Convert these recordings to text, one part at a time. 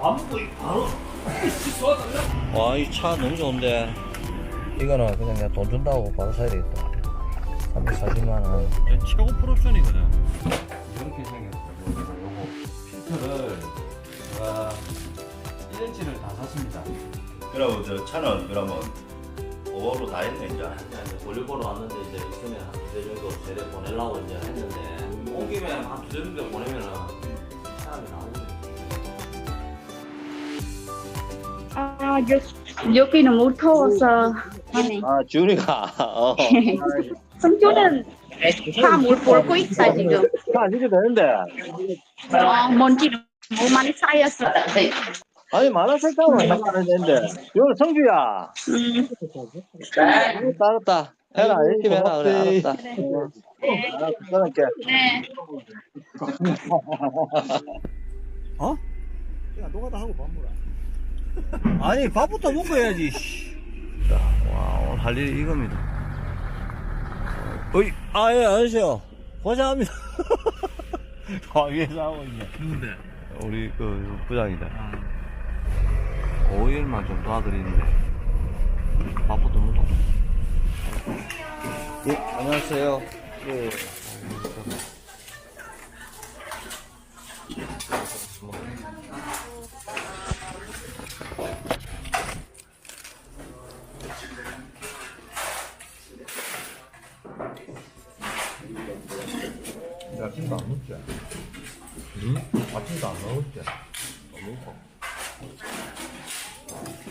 밥 먹고 바로. 와, 이 차 너무 좋은데. 이거는 그냥 내가 돈 준다고 바로 사야 되겠다. 340만원. 최고 풀옵션이거든. 이렇게 생겼어. 요거. 필터를 제가 1인치를 다 샀습니다. 그럼 저 차는 그러면 오버로 다 했네 이제. 올릴 거로 왔는데 이제 있으면 한 두 대 정도 제대 보내려고 이제 했는데 온 김에 한 두 대 정도 보내면은 사람이 나오네. 아, 여, 여기는 못 더워서. 아, 준이가. 어. 성주는 다물 볼고 있어, 지금. 안 해도 되는데. 어, 먼지는 너무 많이 쌓였어. 네. 아니, 만원 색깔은 상관안 되는데. 이거 성주야. 음, 알았다. 해라, 열심히 해라, 그래, 알았다. 네. 끊을게. 네. 어? 야, 노가다 하고 밥 먹어. 아니, 밥부터 먹고 해야지, 씨. 자, 와, 오늘 할 일이 이겁니다. 어이, 아, 예, 아저씨요. 고생합니다. 와, 위에서 하고 있네. 누군데? 우리 그 부장이다. 5일만 좀 도와드리는데 밥부터 먹고. 예, 안녕하세요. 예. 아침도 안 먹지? 응? 아침도 안 먹었지? 먹어.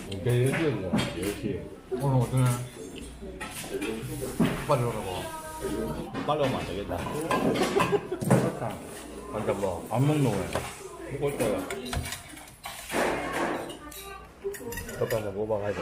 이게 열시야, 열시. 오늘 어떠네? 빨리 오라고. 빨리 오면 안 되겠다. 설탕. 아까 뭐, 안 먹는 거야. 먹을 거야. 첫 번째 먹어봐야 돼.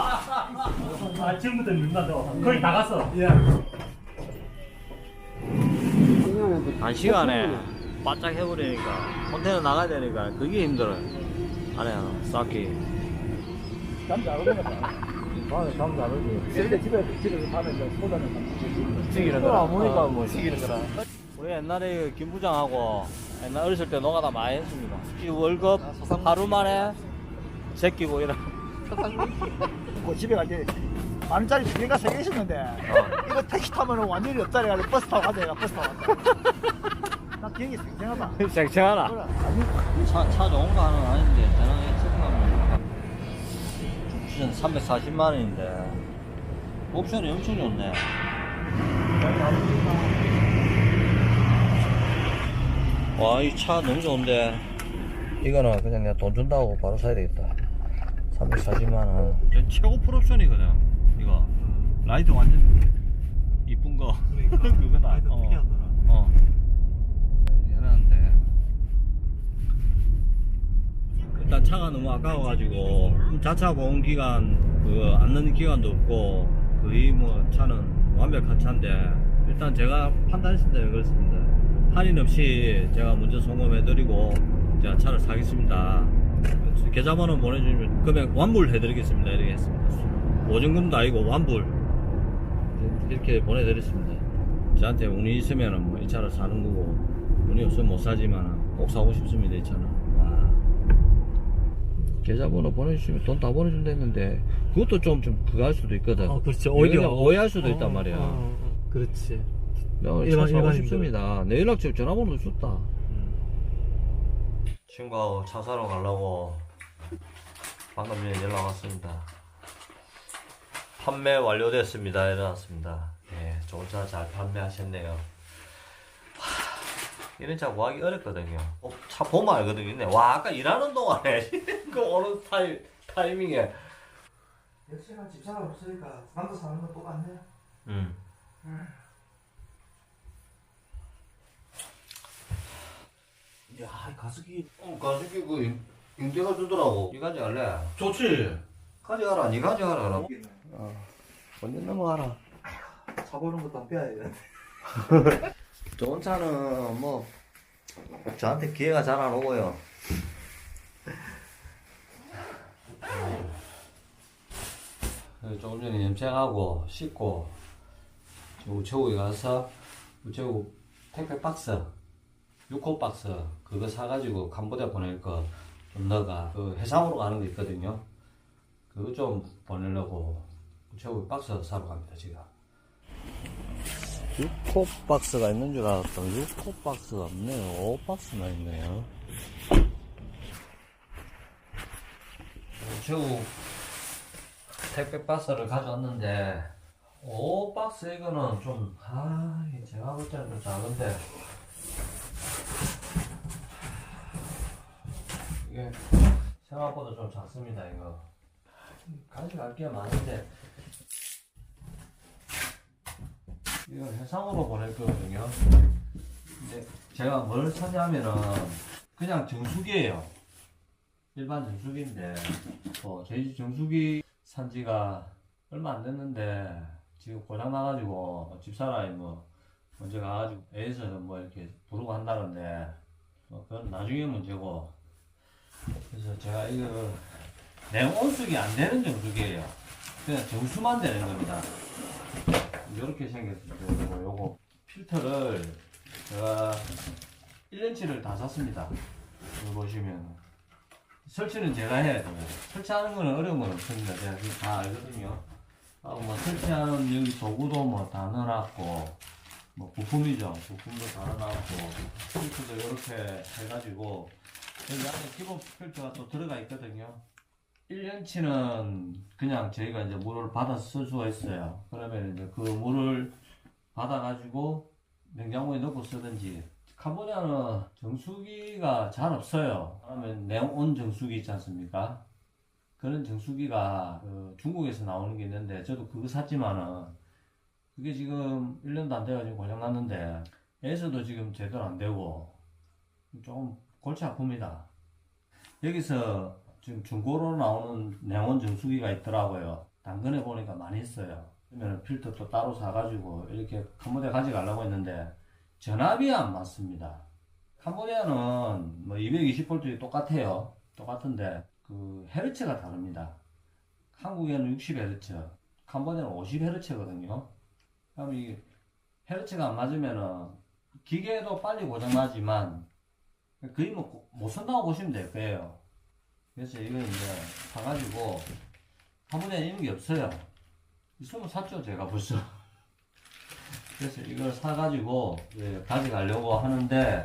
아니지. 아침부터 늦나도 거의 다 갔어. 예. 한 시간에 바짝 해버리니까 컨테이너 나가야 되니까 그게 힘들어요. 안에 쌓기. 잠잘 오는 거다. 밤에 잠잘 오지. 근데 집에 집에 밤에 저 소다는 시기는 거라. 안 보니까 뭐 시기는 거라. 우리 옛날에 그김 부장하고 옛날 어렸을 때 노가다 많이 했습니다. 이 월급 하루 만에 제끼고 이런. 뭐 집에 갈때 만 원짜리 두 개가 세개 있었는데 이거 택시 타면 완전히 옆자리 가지고 버스 타고 가자 얘가 버스 타고 갔다 나 기억이 생생하다 쟁쟁하나? 그래. 차, 차 좋은 거 하는 건 아닌데, 대단하게 체크하면. 옵션 340만 원인데, 옵션이 엄청 좋네. 와, 이 차 너무 좋은데. 이거는 그냥 내가 돈 준다고 바로 사야 되겠다. 340만 원. 최고 풀옵션이거든, 이거. 라이트 완전 이쁜 거. 그거다. 어. 어. 미안한데. 일단 차가 너무 아까워가지고 자차 보험 기간 안 넣는 기간도 없고 거의 뭐 차는 완벽한 차인데 일단 제가 판단했을 때는 그렇습니다. 할인 없이 제가 먼저 송금해드리고 제가 차를 사겠습니다. 계좌번호 보내주시면 금액 환불해드리겠습니다. 이렇게 했습니다. 보증금도 아니고 환불 이렇게 보내드렸습니다. 저한테 운이 있으면 뭐 이 차를 사는 거고 운이 없으면 못 사지만 꼭 사고 싶습니다 이 차는 와. 계좌번호 보내주시면 돈 다 보내준다는데 그것도 좀, 좀 그거 할 수도 있거든 어, 그렇지. 오히려 오해할 수도 어, 있단 말이야 어, 어, 어. 그렇지. 내가 일반- 차 사고. 싶습니다 내 연락처 전화번호도 줬다 친구하고 차 사러 가려고 방금 전에 연락 왔습니다 판매 완료됐습니다. 일어났습니다. 예, 좋은 차 잘 판매하셨네요. 하, 이런 차 구하기 어렵거든요. 어, 차 보면 알거든요. 와, 아까 일하는 동안에 그 오는 타이, 타이밍에. 역시나 집사람 없으니까 남도 사는 거 뽑았네. 음. 음. 야, 가습기. 어, 가습기 그 임대가 주더라고. 이 가져갈래? 좋지. 가져가라, 니 가져가라. 그럼. 어 언제 넘어가라 사보는 것도 안 빼야 돼. 좋은 차는 뭐 저한테 기회가 잘 안 오고요. 네, 조금 전에 염색하고 씻고 저 우체국에 가서 우체국 택배 박스 6호 박스 그거 사가지고 캄보디아 보낼 거 좀 넣어가 그 해상으로 가는 거 있거든요. 그거 좀 보내려고 우체국 박스 사러 갑니다 지금 6호 박스가 있는 줄 알았더니 6호 박스가 없네요 5박스나 있네요 우체국 택배 박스를 가져왔는데 5박스 이거는 좀, 아, 이게 제가 볼 때는 좀 작은데. 이게 생각보다 좀 작습니다, 이거. 가져갈 게 많은데. 이거 해상으로 보낼 거거든요. 근데 제가 뭘 사냐면은 그냥 정수기예요. 일반 정수기인데, 어, 저희 집 정수기 산 지가 얼마 안 됐는데, 지금 고장 나가지고 집사람이 뭐 먼저 가가지고 애에서 뭐 이렇게 부르고 한다는데 뭐 그건 나중에 문제고 그래서 제가 이거 냉온수기 안 되는 정수기예요 그냥 정수만 되는 겁니다 이렇게 생겼어요. 요거, 필터를 제가 1년치를 다 샀습니다. 여기 보시면 설치는 제가 해야 돼요. 설치하는 거는 어려운 건 없습니다. 제가 그거 다 알거든요. 아, 뭐 설치하는 여기 도구도 뭐 다 넣어놨고 뭐 부품이죠. 부품도 다 넣어놨고 필터도 이렇게 해가지고 여기 안에 기본 필터가 또 들어가 있거든요 1년치는 그냥 저희가 이제 물을 받아서 쓸 수가 있어요. 그러면 이제 그 물을 받아가지고 냉장고에 넣고 쓰든지. 캄보디아는 정수기가 잘 없어요. 그러면 냉온 정수기 있지 않습니까? 그런 정수기가 그 중국에서 나오는 게 있는데 저도 그거 샀지만은 그게 지금 1년도 안 돼가지고 고장났는데 에서도 지금 제대로 안 되고 조금 골치 아픕니다. 여기서 지금 중고로 나오는 냉온 정수기가 있더라고요 당근에 보니까 많이 있어요 그러면 필터도 따로 사가지고 이렇게 캄보디아 가져가려고 했는데 전압이 안 맞습니다 캄보디아는 뭐 220V 똑같아요 똑같은데 그 헤르츠가 다릅니다. 한국에는 60헤르츠, 캄보디아는 50헤르츠거든요. 그럼 이 헤르츠가 안 맞으면은 기계도 빨리 고장나지만 거의 뭐 못 쓴다고 보시면 될 거예요. 그래서 이거 이제 사가지고 캄보디아에 있는 게 없어요. 있으면 샀죠 제가 벌써. 그래서 이걸 사가지고 가져가려고 하는데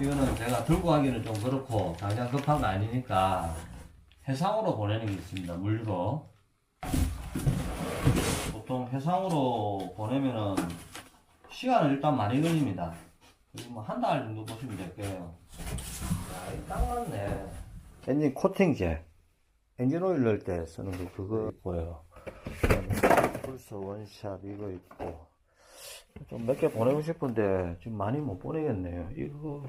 이거는 제가 들고 가기는 좀 그렇고 당장 급한 거 아니니까 해상으로 보내는 게 있습니다. 물로. 보통 해상으로 보내면은 시간은 일단 많이 걸립니다. 뭐한 달 정도 보시면 될 거예요. 야, 이딱 맞네. 엔진 코팅제. 엔진 오일 넣을 때 쓰는 거 그거 있고요. 불스 원샷 이거 있고. 좀 몇 개 보내고 싶은데 지금 많이 못 보내겠네요. 이거.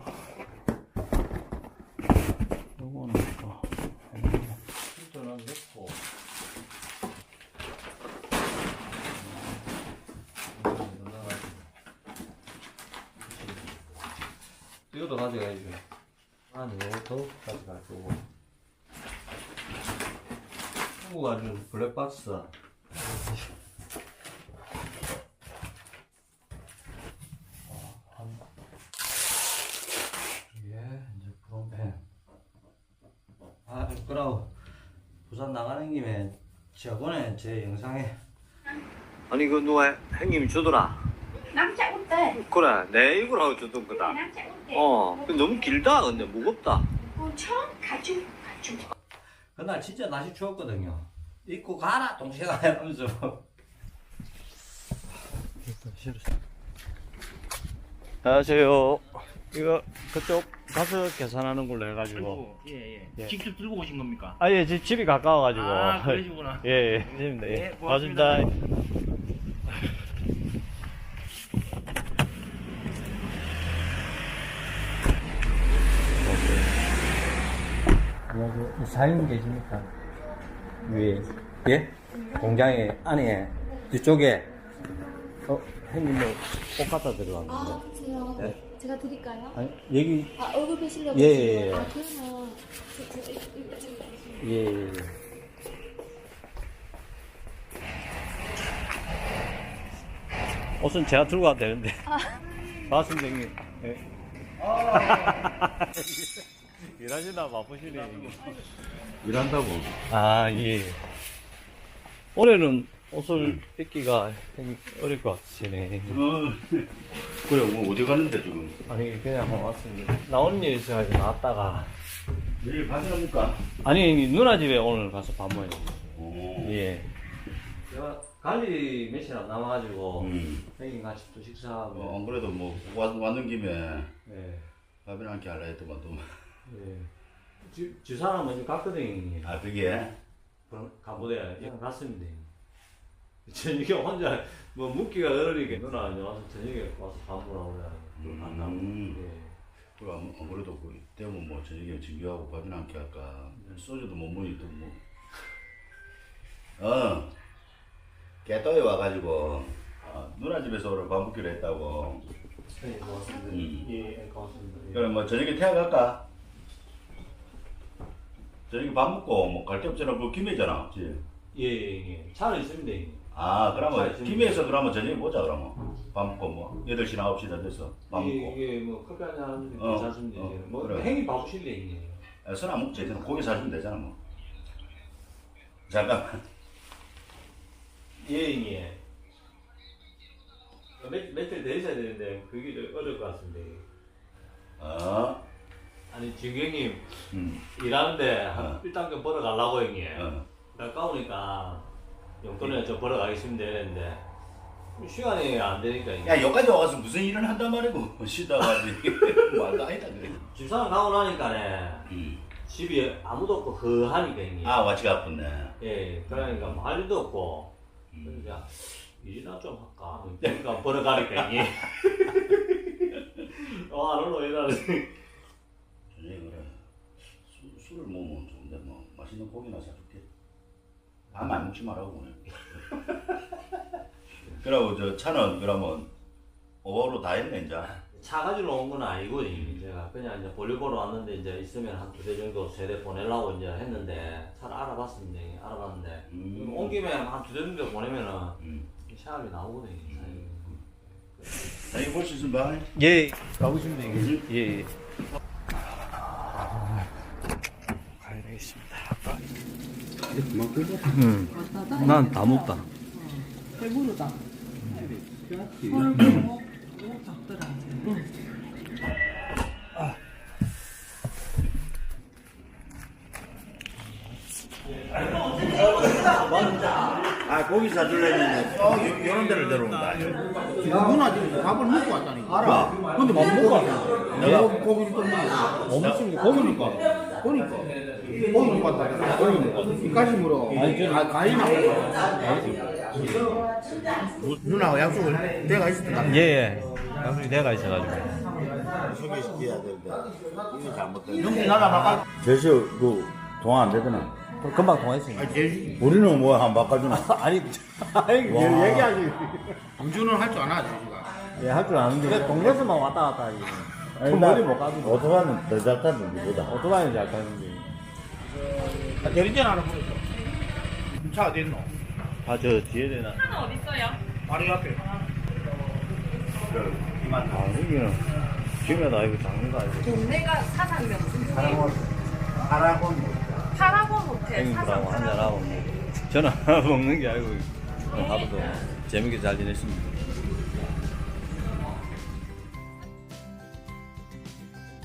요거는 또. 필터는 넣고 이것도 가져가야죠 한 이것도 가져갈 거고 한국 아주 블랙박스 이게 이제 프롬펜 아, 부끄러워. 부산 나가는 김에 저번에 제 영상에 아니 그 누가 형님이 주더라. 그래, 내 이거라고 주던 거다. 어, 너무 길다. 근데 무겁다. Chung 그날 진짜 날씨 추웠거든요. 입고 가라 동생아 이러면서. 안녕하세요. 이거 그쪽 가서 계산하는 걸로 해가지고. 예, 예. 직접 들고 오신 겁니까? 아, 예, 집, 집이 가까워가지고. 아, 그러시구나. 예, 예. 예, 예, 고맙습니다. 고맙습니다. 사장님 계십니까? 위에 예? 공장에 안에 뒤쪽에 어 형님 뭐옷 갖다 들어갔는데 아, 그래요? 네. 제가 드릴까요? 아니 여기 아, 얼굴 뵈시려고? 예, 예, 예. 아, 그러면 저, 저, 이거, 이거, 이거. 예, 예. 예. 옷은 제가 들고 가도 되는데. 맞습니다, 형님. 예. 일하시다 바쁘시네. 일한다고. 아, 예. 올해는 옷을 뺏기가 되게 어릴 것 같으시네. 어. 그래, 뭐 어디 가는데 지금? 아니, 그냥 한번 왔습니다. 나오는 일 있어가지고 나왔다가. 내일 가져갑니까? 아니, 누나 집에 오늘 가서 밥 먹어요. 오. 예. 제가 갈비 며칠 안 남아가지고, 음. 형님 같이 또 식사하고. 어, 안 그래도 뭐 왔, 왔는 김에 예. 밥이나 함께 할라 했더만 또. 예. 주, 주사람 먼저 갔거든요. 아, 그게? 그럼 그냥 갔습니다. 저녁에 혼자 뭐 묵기가 어려니까 누나 와서 저녁에 와서 밥 먹으라고 그래. 안 나오고. 음. 예. 그래, 안, 안 그래도 그, 때면 뭐 저녁에 준비하고 밥이나 함께 할까. 소주도 못또 뭐. 어. 개떡에 와가지고, 어, 누나 집에서 오늘 밥 먹기로 했다고. 네, 고맙습니다. 음. 예, 고맙습니다. 예. 그래, 뭐 저녁에 태워 갈까? 저녁에 밥 먹고 뭐 갈 데 없잖아. 그 김해잖아. 그치? 예, 예, 예. 차는 있습니다, 형님. 아, 자, 그러면 김해에서 그러면 저녁에 보자, 그러면. 밥 먹고 뭐, 8시나 9시 다 돼서 밥 먹고. 이게, 이게 뭐 커피 한잔 하는데 어, 괜찮습니다. 어, 뭐 그래. 행이 바쁘실래, 형님. 아, 술안 먹지. 그냥 고기 사주면 되잖아, 뭐. 잠깐만. 예, 형님. 어, 몇, 며칠 더 있어야 되는데 그게 좀 어려울 것 같습니다. 어, 아니, 지금 형님 음, 일하는데 한 어. 1단계 벌어가려고 형님. 어. 나 까우니까 용돈을 좀 벌어가겠으면 되는데 시간이 안 되니까. 야, 여기까지 와서 무슨 일을 한단 말이고. 쉬다가, 말도 아니다, 그래. 집사람 가고 나니까네 음. 집이 아무도 없고 허하니까 형님. 아, 와치가 아프네. 예, 그러니까 뭐 할 일도 없고 음. 그러니까 일이나 좀 할까. 그러니까 벌어가니까 형님. 와, 너로 일하는. 저녁에 그래. 술, 술을 먹으면 좋은데, 뭐, 맛있는 고기나 사줄게. 밥안 먹지 말라고, 오늘. 그러고 저 차는 그러면 오버로 다 했네, 이제. 차 가지러 온 건 아니고 형님. 제가 그냥 이제 볼일 보러 왔는데 이제 있으면 한 두 대 정도 세대 보내려고 이제 했는데 차를 알아봤습니다. 알아봤는데 음. 온 김에 한 두 대 정도 보내면은 음. 샤업이 나오거든요. 자, 이거 볼 수 있으면 봐. 예, 가보시면 되겠 예, 예. 가야 되겠습니다. 응. 난 다 먹다. 배부르다. 아, 고기 사줄래면 어, 요, 요런 데를 데려온다. 누나 지금 밥을 먹고 왔다니까. 알아. 근데 못 먹고 왔어. 내가 고기를 또 먹어. 없습니다. 고기니까. 그러니까. 왔다. 고기 먹고 왔다. 이까심으로. 아, 가위 누나가 약속을 내가 있었다. 예, 예. 양쪽이 내가 있어가지고. 소개시켜야 되는데 이게 잘못된 나라 바꿔. 제시 그 동화 안 되더나 금방 통했습니다. 아, 제시. 우리는 뭐 한 바꿔주나 아니, 아니, 와. 얘기하지. 운전은 할줄 아나, 제시가. 예, 할 줄 아는데. 동네에서만 왔다 갔다 하지. 머리 못 가도. 오토바이는 더잘 타는 누구다 오토바이는 잘 타는데. 아, 대리전 하나 보냈어. 차 어디 있노? 아, 저 뒤에 되나? 바로 옆에. 이만 아, 여기는 이거 작는 거 아니고. 동네가 사상면 하라고 파라곤 호텔 형님들하고 사상 한잔하고. 뭐. 저는 먹는 게 아니고, 하루도 재밌게 잘 지냈습니다.